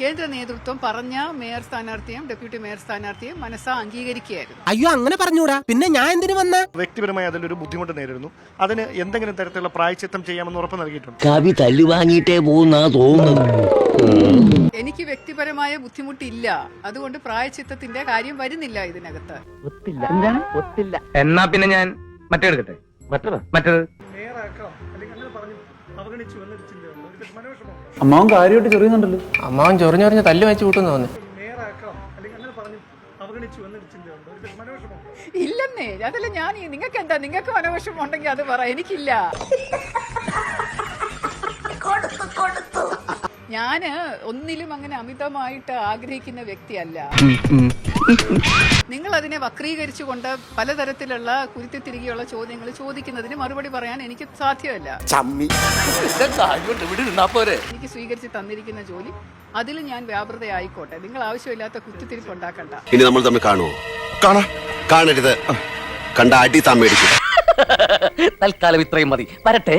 കേന്ദ്ര നേതൃത്വം പറഞ്ഞ മേയർ സ്ഥാനാർത്ഥിയും ഡെപ്യൂട്ടി മേയർ സ്ഥാനാർത്ഥിയും മനസ്സാ അംഗീകരിക്കുകയായിരുന്നു. അയ്യോ അങ്ങനെ പറഞ്ഞൂടാ. പിന്നെ ഞാൻ എന്തിനു വന്ന? വ്യക്തിപരമായി അതിലൊരു ബുദ്ധിമുട്ട് നേരിടുന്നു. അതിന് എന്തെങ്കിലും തരത്തിലുള്ള പ്രായച്ചിത്തം ചെയ്യാമെന്ന് ഉറപ്പ് നൽകിയിട്ടുണ്ട്. കവി തല്ലുവാങ്ങിയിട്ടേ പോകുന്നാ തോന്നുന്നു. എനിക്ക് വ്യക്തിപരമായ ബുദ്ധിമുട്ടില്ല. അതുകൊണ്ട് പ്രായച്ചിത്തത്തിന്റെ കാര്യം വരുന്നില്ല ഇതിനകത്ത്. എന്നാ പിന്നെ ഞാൻ മറ്റേ എടുക്കട്ടെ മറ്റേത്? മറ്റേത്? അമ്മാവൻ കാര്യമായിട്ട് ചെറിയുന്നുണ്ടല്ലോ. അമ്മാവൻ ചൊറിഞ്ഞൊറിഞ്ഞ് തല്ല് വെച്ച് കൂട്ടുന്ന തോന്നി ഇല്ലെന്നേ. അതല്ല ഞാൻ നിങ്ങൾക്ക് എന്താ നിങ്ങൾക്ക് മനോവിഷമം ഉണ്ടെങ്കിൽ അത് പറ. എനിക്കില്ല. ഞാൻ ഒന്നിലും അങ്ങനെ അമിതമായിട്ട് ആഗ്രഹിക്കുന്ന വ്യക്തിയല്ല. നിങ്ങൾ അതിനെ വക്രീകരിച്ചുകൊണ്ട് പലതരത്തിലുള്ള കുരുത്തി തിരികെയുള്ള ചോദ്യങ്ങൾ ചോദിക്കുന്നതിന് മറുപടി പറയാൻ എനിക്ക് സാധ്യമല്ല. എനിക്ക് സ്വീകരിച്ച് തന്നിരിക്കുന്ന ജോലി അതിൽ ഞാൻ വ്യാപൃതയായിക്കോട്ടെ. നിങ്ങൾ ആവശ്യമില്ലാത്ത കുത്തിത്തിരിപ്പ് ഉണ്ടാക്കണ്ട. ഇനി നമ്മൾ തമ്മിൽ കാണുമോ കാണാ. കാണരുത്. കണ്ട അടി താൻ തൽക്കാലം ഇത്രയും മതി. വരട്ടെ.